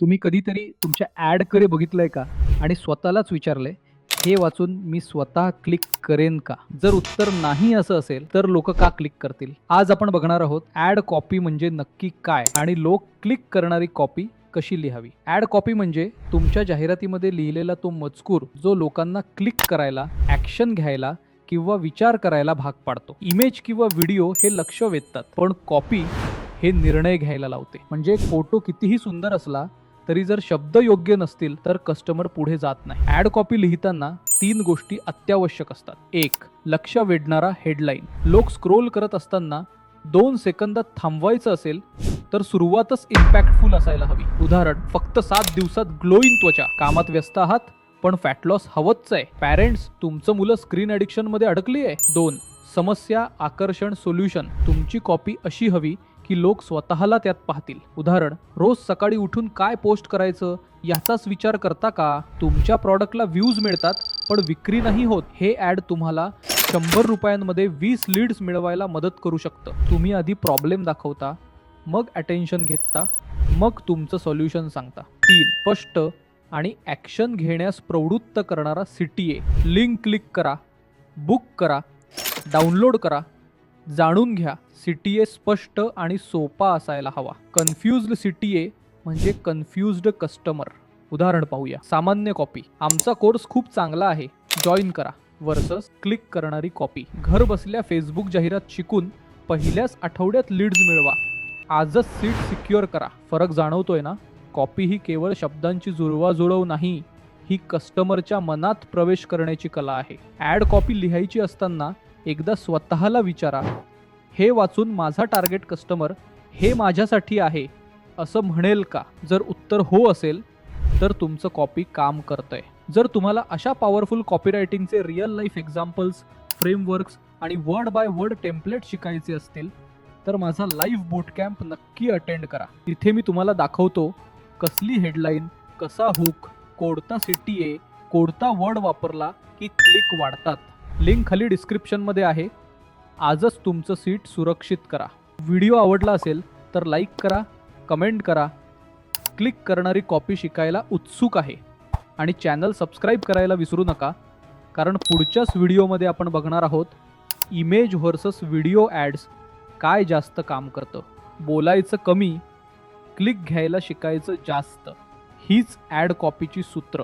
तुम्ही कधीतरी तुमच्या ॲडकडे बघितलंय का? आणि स्वतःलाच विचारलंय हे वाचून मी स्वतः क्लिक करेन का? जर उत्तर नाही असं असेल तर लोक का क्लिक करतील? आज आपण बघणार आहोत ॲड कॉपी म्हणजे नक्की काय? आणि लोक क्लिक करणारी कॉपी कशी लिहावी? ॲड कॉपी म्हणजे तुमच्या जाहिरातीमध्ये लिहिलेला तो मजकूर जो लोकांना क्लिक करायला ॲक्शन घ्यायला किंवा विचार करायला भाग पाडतो. इमेज किंवा व्हिडिओ हे लक्ष वेधतात पण कॉपी हे निर्णय घ्यायला लावते. म्हणजे फोटो कितीही सुंदर असला तरी जर शब्द योग्य नसतील तर कस्टमर पुढे जात नाही. ॲड कॉपी लिहिताना तीन गोष्टी अत्यावश्यक असतात. एक लक्ष वेधणारा हेडलाईन लोक स्क्रोल करत असताना दोन सेकंदात थांबवायचं असेल तर सुरुवातच इम्पॅक्टफुल असायला हवी. उदाहरण फक्त सात दिवसात ग्लोईंग त्वचा. कामात व्यस्त आहात पण फॅट लॉस हवंच आहे. पॅरेंट्स तुमचं मुलं स्क्रीन ॲडिक्शनमध्ये अडकली आहे दोन समस्या आकर्षण सोल्युशन तुमची कॉपी अशी हवी की लोक स्वतःला त्यात पाहतील. उदाहरण रोज सकाळी उठून काय पोस्ट करायचं याचाच विचार करता का? तुमच्या प्रॉडक्टला व्ह्यूज मिळतात पण विक्री नाही होत. हे ॲड तुम्हाला शंभर रुपयांमध्ये वीस लीड्स मिळवायला मदत करू शकतं. तुम्ही आधी प्रॉब्लेम दाखवता मग अटेन्शन घेता मग तुमचं सोल्युशन सांगता. तीन स्पष्ट आणि ॲक्शन घेण्यास प्रवृत्त करणारा C T A link click करा बुक करा डाउनलोड करा. जाणून घ्या. सिटीए स्पष्ट आणि सोपा असायला हवा. कन्फ्युज्ड सिटीए म्हणजे कन्फ्युज्ड कस्टमर. उदाहरण पाहूया. सामान्य कॉपी. आमचा कोर्स खूप चांगला आहे. जॉईन करा. वर्सस क्लिक करणारी कॉपी. घर बसल्या फेसबुक जाहिरात शिकून पहिल्याच आठवड्यात लीड्स मिळवा. आजच सीट सिक्युअर करा. फरक जाणवतोय ना? कॉपी ही केवळ शब्दांची जुळवाजुळव नाही ही कस्टमरच्या मनात प्रवेश करण्याची कला आहे. ॲड कॉपी लिहायची असताना एकदा स्वतःला विचारा हे वाचून माझा टार्गेट कस्टमर हे माझ्यासाठी आहे असं म्हणेल का? जर उत्तर हो असेल तर तुमचं कॉपी काम करतंय. जर तुम्हाला अशा पॉवरफुल कॉपीरायटिंगचे रिअल लाईफ एक्झाम्पल्स फ्रेमवर्क्स आणि वर्ड बाय वर्ड टेम्पलेट शिकायचे असतील तर माझा लाईव्ह बूट कॅम्प नक्की अटेंड करा. तिथे मी तुम्हाला दाखवतो कसली हेडलाईन कसा हुक कोणता सिटी ए कोणता वर्ड वापरला की क्लिक वाढतात. लिंक खाली डिस्क्रिप्शनमध्ये आहे. आजच तुमचं सीट सुरक्षित करा. व्हिडिओ आवडला असेल तर लाईक करा कमेंट करा. क्लिक करणारी कॉपी शिकायला उत्सुक आहे. आणि चॅनल सबस्क्राईब करायला विसरू नका. कारण पुढच्याच व्हिडिओमध्ये आपण बघणार आहोत इमेज व्हर्सस व्हिडिओ ॲड्स काय जास्त काम करतं. बोलायचं कमी क्लिक घ्यायला शिकायचं जास्त. हीच ॲड कॉपीची सूत्र.